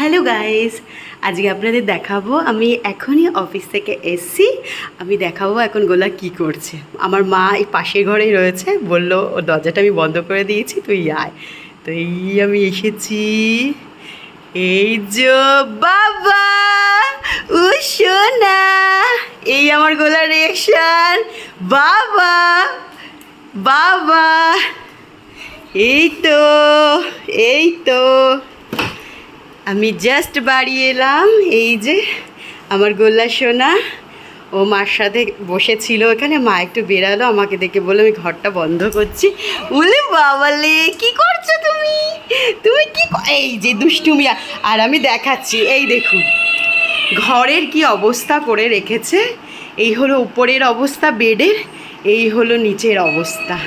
Hello guys, আজকে আপনাদের দেখাবো, আমি এখনই অফিস থেকে এসছি, আমি দেখাবো এখন গোলা কি করছে। আমার মা এই পাশের ঘরেই রয়েছে, বলল, ও দরজাটা আমি বন্ধ করে দিয়েছি, তুই আয়। তো এই আমি এসেছি। এই যে বাবা, ও সোনা, এই আমার গোলার রিয়েকশন বাবা বাবা, এই তো এই তো। আমি জাস্ট বাড়ি এলাম, এই যে আমার গোল্লা সোনা, ও মার সাথে বসেছিল এখানে মা একটু বেরালো, আমাকে দেখে বলে আমি ঘরটা বন্ধ করছি। বলে বাবালে কি করছ তুমি? তুমি কি এই যে দুষ্টুমি আ- আর আমি দেখাচ্ছি, এই দেখুন, ঘরের কি অবস্থা করে রেখেছে, এই হলো উপরের অবস্থা, বেডের, এই হলো নিচের অবস্থা।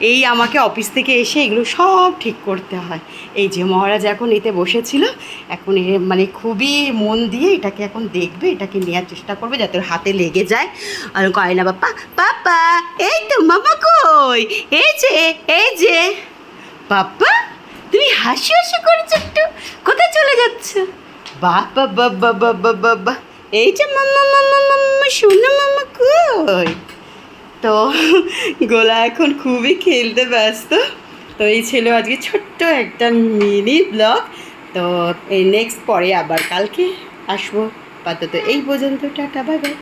এই আমাকে অফিস থেকে এসে এগুলো সব ঠিক করতে হয়। এই যে মহারাজ এখন এতে বসেছিল, এখন এ মানে খুবই মন দিয়ে এটাকে এখন দেখবে, এটাকে নেওয়ার চেষ্টা করবে যাতে হাতে লেগে যায়। আর কয় না, বাপ্পা পাপা এই তো মামা কই? এই যে এই যে। পাপ্পা তুমি হাসি হাসি করেছ একটু, কোথায় চলে যাচ্ছ? বাবা বাবা বাবা বাবা এই যে মাম্মা মাম্মা মাম্মা শোনো মামা কই? তো গোলা এখন খুবই খেলতে ব্যস্ত। তো এই ছিল আজকে ছোট্ট একটা মিনি ব্লগ। তো এই নেক্সট পরে আবার কালকে আসব। আপাতত এই পর্যন্ত, টাটা বাই বাই